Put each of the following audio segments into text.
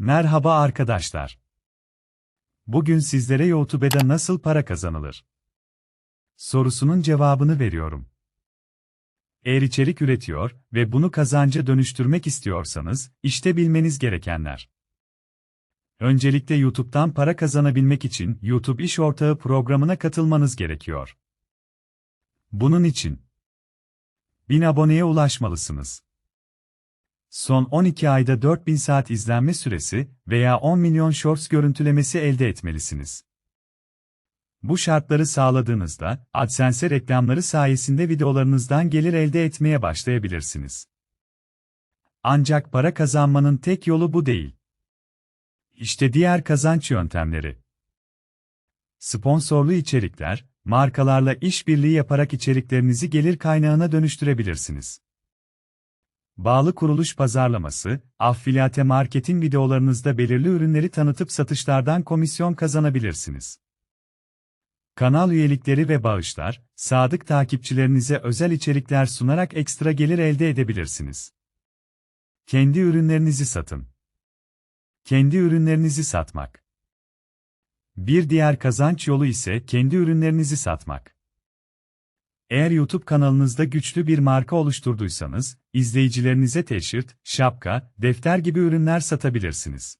Merhaba arkadaşlar. Bugün sizlere YouTube'da nasıl para kazanılır? Sorusunun cevabını veriyorum. Eğer içerik üretiyor ve bunu kazanca dönüştürmek istiyorsanız, işte bilmeniz gerekenler. Öncelikle YouTube'dan para kazanabilmek için YouTube İş Ortağı programına katılmanız gerekiyor. Bunun için 1000 aboneye ulaşmalısınız. Son 12 ayda 4000 saat izlenme süresi veya 10 milyon shorts görüntülemesi elde etmelisiniz. Bu şartları sağladığınızda, AdSense reklamları sayesinde videolarınızdan gelir elde etmeye başlayabilirsiniz. Ancak para kazanmanın tek yolu bu değil. İşte diğer kazanç yöntemleri. Sponsorlu içerikler, markalarla işbirliği yaparak içeriklerinizi gelir kaynağına dönüştürebilirsiniz. Bağlı kuruluş pazarlaması, affiliate marketin videolarınızda belirli ürünleri tanıtıp satışlardan komisyon kazanabilirsiniz. Kanal üyelikleri ve bağışlar, sadık takipçilerinize özel içerikler sunarak ekstra gelir elde edebilirsiniz. Kendi ürünlerinizi satın. Kendi ürünlerinizi satmak. Bir diğer kazanç yolu ise kendi ürünlerinizi satmak. Eğer YouTube kanalınızda güçlü bir marka oluşturduysanız, izleyicilerinize teşhir, şapka, defter gibi ürünler satabilirsiniz.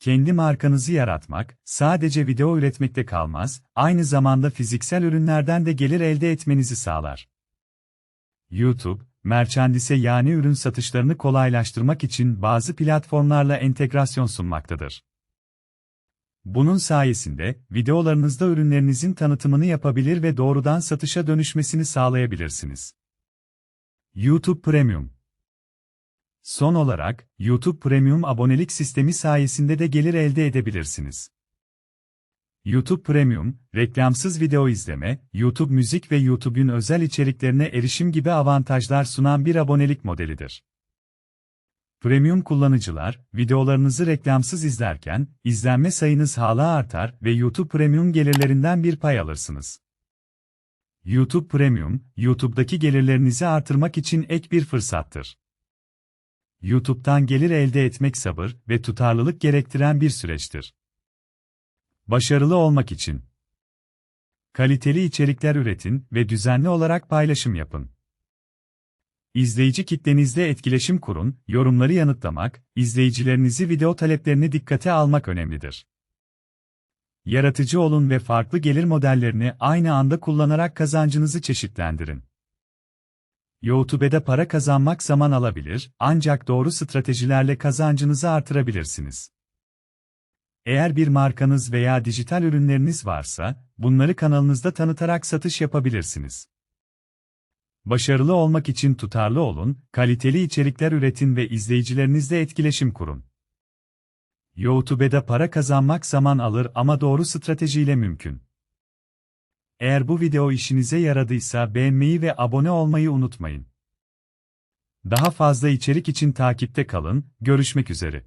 Kendi markanızı yaratmak, sadece video üretmekte kalmaz, aynı zamanda fiziksel ürünlerden de gelir elde etmenizi sağlar. YouTube, merchandise yani ürün satışlarını kolaylaştırmak için bazı platformlarla entegrasyon sunmaktadır. Bunun sayesinde, videolarınızda ürünlerinizin tanıtımını yapabilir ve doğrudan satışa dönüşmesini sağlayabilirsiniz. YouTube Premium Son olarak, YouTube Premium abonelik sistemi sayesinde de gelir elde edebilirsiniz. YouTube Premium, reklamsız video izleme, YouTube müzik ve YouTube'un özel içeriklerine erişim gibi avantajlar sunan bir abonelik modelidir. Premium kullanıcılar, videolarınızı reklamsız izlerken, izlenme sayınız hala artar ve YouTube Premium gelirlerinden bir pay alırsınız. YouTube Premium, YouTube'daki gelirlerinizi artırmak için ek bir fırsattır. YouTube'dan gelir elde etmek sabır ve tutarlılık gerektiren bir süreçtir. Başarılı olmak için kaliteli içerikler üretin ve düzenli olarak paylaşım yapın. İzleyici kitlenizle etkileşim kurun, yorumları yanıtlamak, izleyicilerinizi video taleplerini dikkate almak önemlidir. Yaratıcı olun ve farklı gelir modellerini aynı anda kullanarak kazancınızı çeşitlendirin. YouTube'da para kazanmak zaman alabilir, ancak doğru stratejilerle kazancınızı artırabilirsiniz. Eğer bir markanız veya dijital ürünleriniz varsa, bunları kanalınızda tanıtarak satış yapabilirsiniz. Başarılı olmak için tutarlı olun, kaliteli içerikler üretin ve izleyicilerinizle etkileşim kurun. YouTube'da para kazanmak zaman alır ama doğru stratejiyle mümkün. Eğer bu video işinize yaradıysa beğenmeyi ve abone olmayı unutmayın. Daha fazla içerik için takipte kalın, görüşmek üzere.